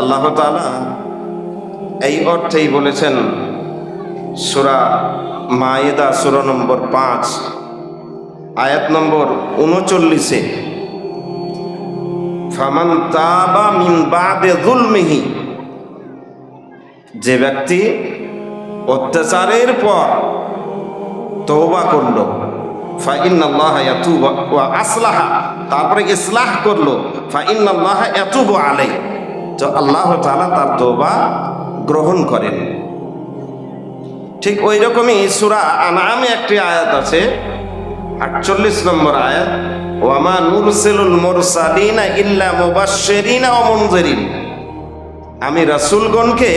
আল্লাহ এই অর্থেই বলেছেন সুরা মায়েদা, সুরা নম্বর পাঁচ, আয়াত নম্বর উনচল্লিশে তাবা যে ব্যক্তি অত্যাচারের পর তওবা করল ওয়া আসলাহা, তারপরে ইসলাহ করল ফাইন্নাল্লাহ ইয়াতুবু আলাই তো আল্লাহ তালা তার তওবা গ্রহণ করেন। ঠিক ওই রকমই সুরা আনামে একটি আয়াত আছে, আটচল্লিশ নম্বর আয়াত, ওয়ামা নুরসিলুল মুরসালিনা ইল্লা মুবাশশিরিনা ওয়া আমি রাসূলগণকে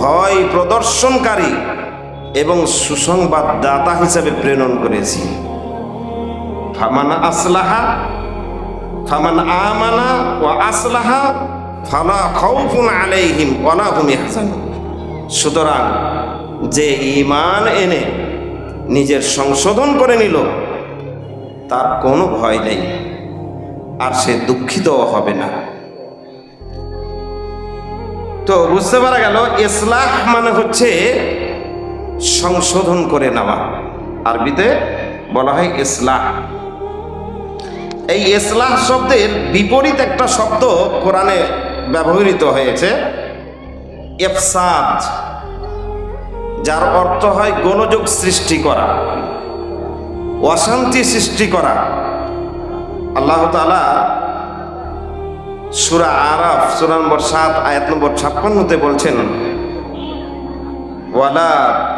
ভয় প্রদর্শনকারী এবং সুসংবাদ দাতা হিসাবে প্রেরণ করেছি। আসলাহা ফামান আমানা ও আসলাহা ফালা খাউফুন আলাইহিম ওয়ালা হুম ইয়াহজানুন। সুতরাং যে ঈমান এনে নিজের সংশোধন করে নিল, তার কোনো ভয় নেই, আর সে দুঃখিতও হবে না। তো বুঝতে পারা গেল, ইসলাহ মানে হচ্ছে সংশোধন করে নেওয়া। আরবিতে বলা হয় ইসলাহ। এই ইসলাহ শব্দের বিপরীত একটা শব্দ কোরআনে ব্যবহৃত হয়েছে এফসাদ যার অর্থ হয় গোলযোগ সৃষ্টি করা, অশান্তি সৃষ্টি করা। আল্লাহ তাআলা সুরা আরাফ, সুরা নম্বর সাত, আয়াত নম্বর ছাপ্পান্নতে বলছেন, ওয়ালা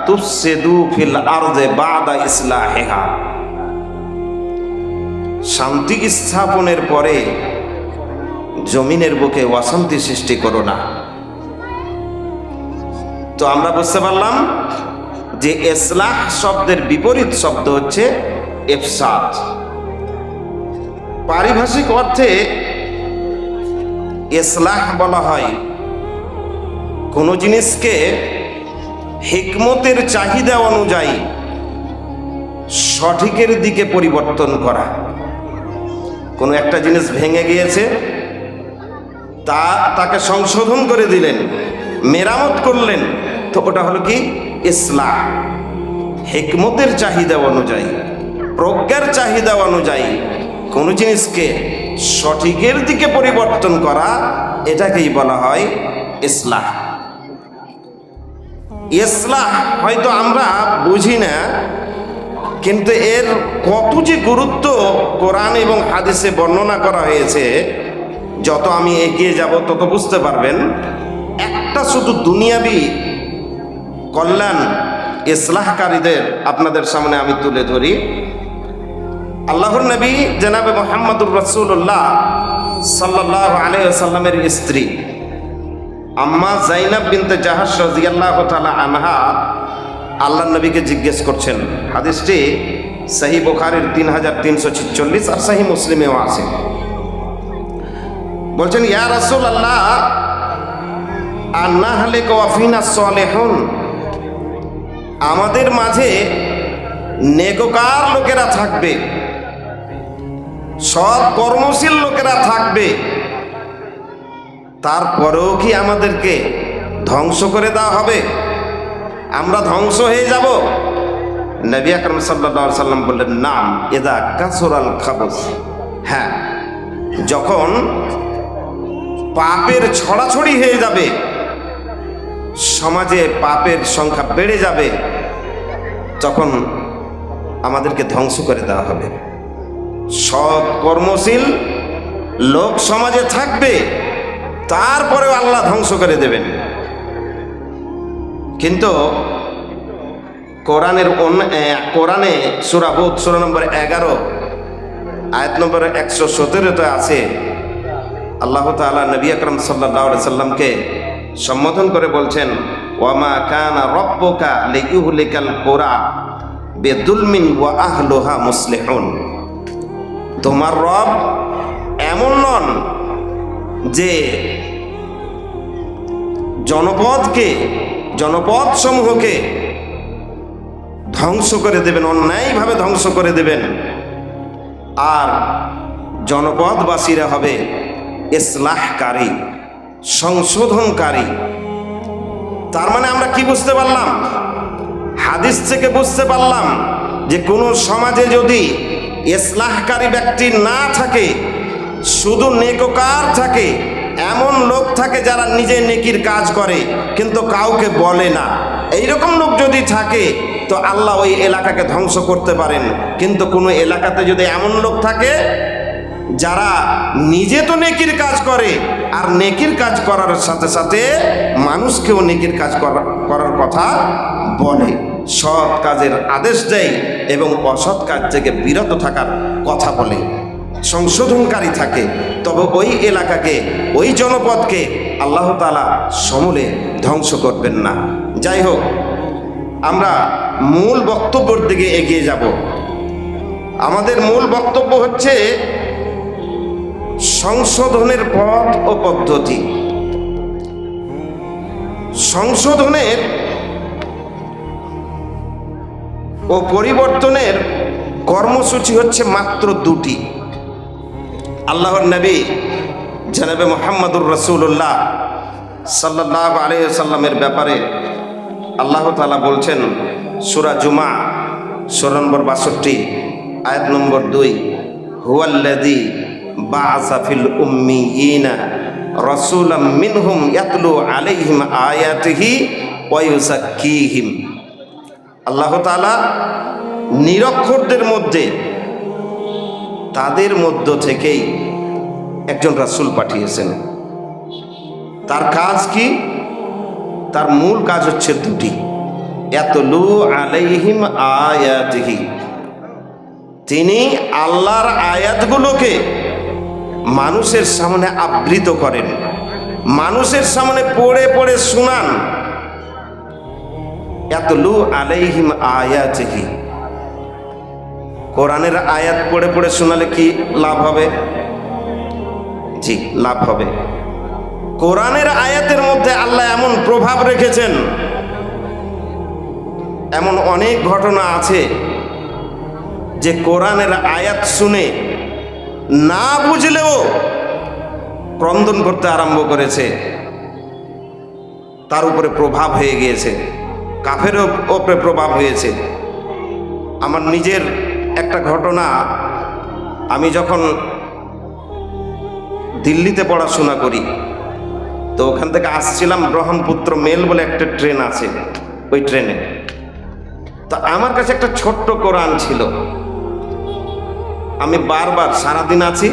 তুফসিদু ফিল আরদে বাদা ইসলাহিহা। শান্তি স্থাপনের পরে জমিনের বুকে অশান্তি সৃষ্টি করো না। তো আমরা বুঝতে পারলাম যে ইসলাহ শব্দের বিপরীত শব্দ হচ্ছে এফসাদ। পারিভাষিক অর্থে ইসলাহ বলা হয়। কোনো জিনিসকে হিকমতের চাহিদা অনুযায়ী সঠিকের দিকে পরিবর্তন করা। কোনো একটা জিনিস ভেঙে গিয়েছে, তা তাকে সংশোধন করে দিলেন, মেরামত করলেন, তো ওটা হলো কি? ইসলাহ হেকমতের চাহিদা অনুযায়ী, প্রজ্ঞার চাহিদা অনুযায়ী কোনো জিনিসকে সঠিকের দিকে পরিবর্তন করা, এটাকেই বলা হয় ইসলাহ। ইসলাহ হয়তো আমরা বুঝি না কিন্তু এর কত যে গুরুত্ব কোরআন এবং হাদিসে বর্ণনা করা হয়েছে, যত আমি এগিয়ে যাব তত বুঝতে পারবেন, একটা শুধু দুনিয়াবি কল্যাণ ইসলাহকারীদের আপনাদের সামনে আমি তুলে ধরি। আল্লাহর নবী জনাবে মোহাম্মদুর রসুল্লাহ সাল্লাহ আলাইসাল্লামের স্ত্রী আম্মা জাইনাব বিনতে জাহাজ রাজিয়াল্লাহ তাআলা আনহা আল্লাহ নবীকে জিজ্ঞেস করছেন, হাদিসটি সাহি বোখারের তিন হাজার তিনশো ছিচল্লিশ আর সাহি মুসলিমেও আছে। বলছেন, ইয়া রাসূল আল্লাহ আন্না হালে ওয়াফিনা সলেহন? আমাদের মাঝে নেককার লোকেরা থাকবে সৎ কর্মশীল লোকেরা থাকবে। তারপরেও কি আমাদেরকে ধ্বংস করে দেওয়া হবে? আমরা ধ্বংস হয়ে যাব। নবী আকরম সাল্লা সাল্লাম বললেন, নাম এদা কাসুরাল খাবস। হ্যাঁ যখন পাপের ছড়াছড়ি হয়ে যাবে, সমাজে পাপের সংখ্যা বেড়ে যাবে, তখন আমাদেরকে ধ্বংস করে দেওয়া হবে। সৎ কর্মশীল লোক সমাজে থাকবে, তারপরেও আল্লাহ ধ্বংস করে দেবেন। কিন্তু কোরআনের কোরআনে সুরাবুদ সুরা নম্বর এগারো, আয়াত নম্বর একশো সতেরোতে আছে, আল্লাহ তালা নবী আকরম সাল্লাহ সাল্লামকে সম্বোধন করে বলছেন, ওয়ামা কানা রব্বকা লিইউহলিকাল কোরা বেদুলমিন ওয়া আহলুহা মুসলিহুন। তোমার রব এমন নন যে জনপদকে জনপদ সমূহকে ধ্বংস করে দেবেন, অন্যায়ভাবে ধ্বংস করে দেবেন। আর জনপদবাসীরা হবে ইসলাহকারী, সংশোধনকারী। তার মানে আমরা কি বুঝতে পারলাম? হাদিস থেকে বুঝতে পারলাম যে কোনো সমাজে যদি ইসলাহকারী ব্যক্তি না থাকে, শুধু নেককার থাকে, এমন লোক থাকে যারা নিজে নেকির কাজ করে, কিন্তু কাউকে বলে না। এইরকম লোক যদি থাকে তো আল্লাহ ওই এলাকাকে ধ্বংস করতে পারেন। কিন্তু কোনো এলাকাতে যদি এমন লোক থাকে, যারা নিজে তো নেকির কাজ করে, আর নেকির কাজ করার সাথে সাথে মানুষকেও নেকির কাজ করা- করার কথা বলে। সৎ কাজের আদেশ দেয় এবং অসৎ কাজ থেকে বিরত থাকার কথা বলে। সংশোধনকারী থাকে। তবে ওই এলাকাকে, ওই জনপদকে আল্লাহ তালা সমূলে ধ্বংস করবেন না। যাই হোক আমরা মূল বক্তব্যের দিকে এগিয়ে যাব। আমাদের মূল বক্তব্য হচ্ছে সংশোধনের পথ ও পদ্ধতি। সংশোধনের ও পরিবর্তনের কর্মসূচি হচ্ছে মাত্র দুটি। আল্লাহর নবী জানাবে মোহাম্মদুর রসুল্লাহ সাল্লাহ আলিয়াল্লামের ব্যাপারে আল্লাহ তালা বলছেন, সুরা জুমা, সুরা নম্বর বাষট্টি, আয়াত নম্বর দুই হুয়াল্লাদি বাসাফিল উম্মিয়িনা রসুলাম মিনহুম ইয়াতলু আলাইহিম আয়াতিহি ওয়া ইউযাক্কিহিম। আল্লাহ তাআলা নিরক্ষরদের মধ্যে, তাদের মধ্য থেকেই একজন রাসূল পাঠিয়েছেন। তার কাজ কি? তার মূল কাজ হচ্ছে দুটি। এতলু আলাইহিম আয়াতিহি। তিনি আল্লাহর আয়াতগুলোকে মানুষের সামনে আবৃত করেন। মানুষের সামনে পড়ে পড়ে শুনান। এতলু আলাইহিম আয়াতিহি। কোরআনের আয়াত পড়ে পড়ে শোনালে কি লাভ হবে? জি, লাভ হবে। কোরআনের আয়াতের মধ্যে আল্লাহ এমন প্রভাব রেখেছেন। এমন অনেক ঘটনা আছে যে কোরআনের আয়াত শুনে না বুঝলেও ক্রন্দন করতে আরম্ভ করেছে। তার উপরে প্রভাব হয়ে গিয়েছে। কাফের ওপরে প্রভাব হয়েছে। আমার নিজের একটা ঘটনা, আমি যখন দিল্লিতে পড়াশোনা করি তো ওখান থেকে আসছিলাম ব্রহ্মপুত্র মেল বলে একটা ট্রেন আছে, ওই ট্রেনে। তো আমার কাছে একটা ছোট্ট কোরআন ছিল। আমি বারবার সারাদিন আছি,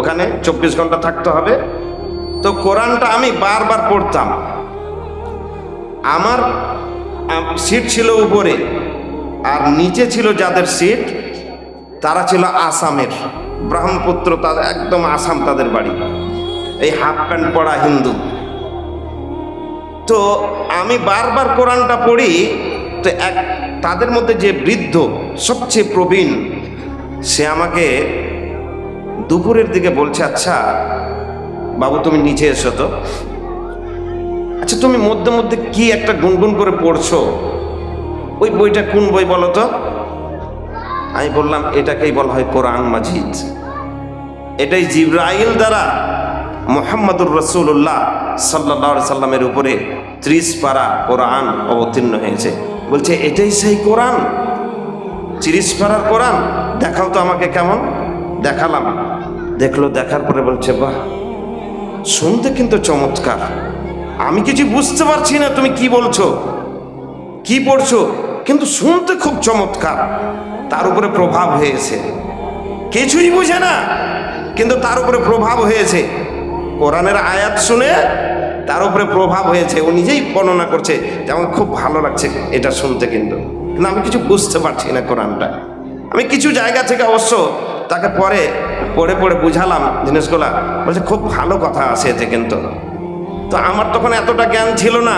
ওখানে চব্বিশ ঘণ্টা থাকতে হবে। তো কোরআনটা আমি বারবার পড়তাম। আমার সিট ছিল উপরে, আর নিচে ছিল যাদের সিট, তারা ছিল আসামের। ব্রহ্মপুত্র তাদের, একদম আসাম তাদের বাড়ি। এই হাফ প্যান্ট পরা হিন্দু। তো আমি বারবার কোরআনটা পড়ি, তো এক, তাদের মধ্যে যে বৃদ্ধ সবচেয়ে প্রবীণ, সে আমাকে দুপুরের দিকে বলছে আচ্ছা বাবু তুমি নিচে এসো তো। আচ্ছা তুমি মধ্যে মধ্যে কি একটা গুনগুন করে পড়ছো? ওই বইটা কোন বই বলো তো? আমি বললাম, এটাকেই বলা হয় কোরআন মাজিদ। এটাই জিব্রাইল দ্বারা মোহাম্মদুর রসুল্লাহ সাল্লা সাল্লামের উপরে ত্রিশ পারা কোরআন অবতীর্ণ হয়েছে। বলছে, এটাই সেই কোরআন। তিরিশ পারার কোরআন? দেখাও তো আমাকে কেমন? দেখালাম। দেখল, দেখার পরে বলছে, বাহ, শুনতে কিন্তু চমৎকার। আমি কিছু বুঝতে পারছি না, তুমি কি বলছো? কি পড়ছো? কিন্তু শুনতে খুব চমৎকার। তার উপরে প্রভাব হয়েছে। কিছুই বুঝে না, কিন্তু তার উপরে প্রভাব হয়েছে। কোরআনের আয়াত শুনে তার উপরে প্রভাব হয়েছে, ও নিজেই বর্ণনা করছে যে আমার খুব ভালো লাগছে এটা শুনতে কিন্তু। কিন্তু আমি কিছু বুঝতে পারছি না কোরআনটা। আমি কিছু জায়গা থেকে অবশ্য তাকে পরে পড়ে পড়ে বুঝালাম জিনিসগুলা বলছে, খুব ভালো কথা আছে এতে কিন্তু। তো আমার তখন এতটা জ্ঞান ছিল না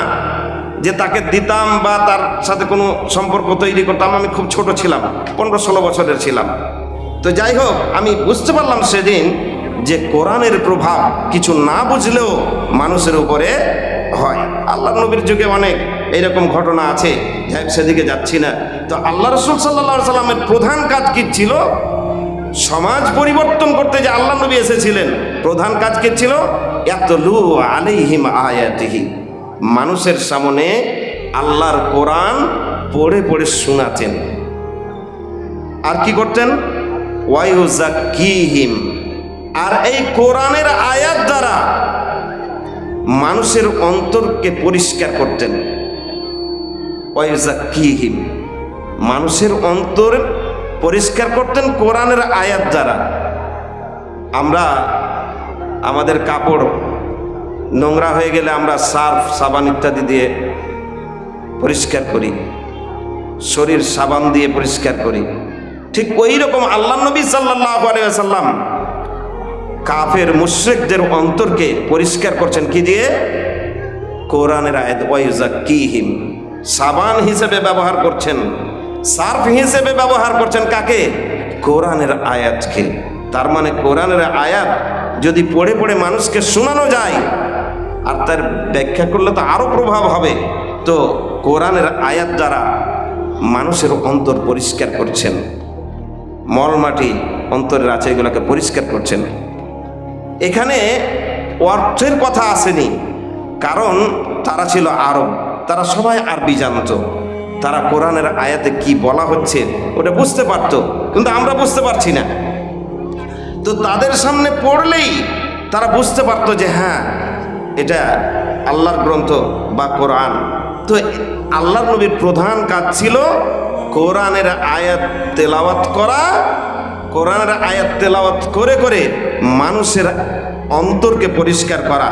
যে তাকে দিতাম বা তার সাথে কোনো সম্পর্ক তৈরি করতাম। আমি খুব ছোট ছিলাম, পনেরো ষোলো বছরের ছিলাম। তো যাই হোক, আমি বুঝতে পারলাম সেদিন যে কোরআনের প্রভাব কিছু না বুঝলেও মানুষের উপরে হয়। আল্লাহ নবীর যুগে অনেক এইরকম ঘটনা আছে সেদিকে যাচ্ছি না। তো আল্লাহ রসুল সাল্লা সাল্লামের প্রধান কাজ কি ছিল? সমাজ পরিবর্তন করতে যে আল্লাহ নবী এসেছিলেন, প্রধান কাজ কে ছিল? এত লু আলাইহিম আয়াতিহি। মানুষের সামনে আল্লাহর কোরআন পড়ে পড়ে শোনাতেন। আর কি করতেন? ওয়াইউজাকিহিম আর এই কোরআনের আয়াত দ্বারা মানুষের অন্তরকে পরিষ্কার করতেন। মানুষের অন্তর পরিষ্কার করতেন কোরআনের আয়াত দ্বারা। আমরা আমাদের কাপড় নোংরা হয়ে গেলে আমরা সার্ফ, সাবান ইত্যাদি দিয়ে পরিষ্কার করি। শরীর সাবান দিয়ে পরিষ্কার করি। ঠিক ওই রকম আল্লাহ নবী সাল্লাহ আলাইসাল্লাম কাফের মুশ্রিকদের অন্তরকে পরিষ্কার করছেন কি দিয়ে? কোরআনের আয়াত ওয়াইজা কিহিম সাবান হিসেবে ব্যবহার করছেন। সার্ফ হিসেবে ব্যবহার করছেন কাকে? কোরআনের আয়াতকে। তার মানে কোরআনের আয়াত যদি পড়ে পড়ে মানুষকে শোনানো যায়, আর তার ব্যাখ্যা করলে তো আরও প্রভাব হবে। তো কোরআনের আয়াত দ্বারা মানুষের অন্তর পরিষ্কার করছেন। মলমাটি অন্তরের আছে, এগুলোকে পরিষ্কার করছেন। এখানে অর্থের কথা আসেনি, কারণ তারা ছিল আরব, তারা সবাই আরবি জানতো। তারা কোরআনের আয়াতে কি বলা হচ্ছে ওটা বুঝতে পারতো, কিন্তু আমরা বুঝতে পারছি না। তো তাদের সামনে পড়লেই তারা বুঝতে পারতো যে হ্যাঁ এটা আল্লাহর গ্রন্থ বা কোরআন। তো আল্লাহর নবীর প্রধান কাজ ছিল কোরআনের আয়াত তেলাওয়াত করা কোরআনের আয়াত তেলাওয়াত করে করে মানুষের অন্তরকে পরিষ্কার করা।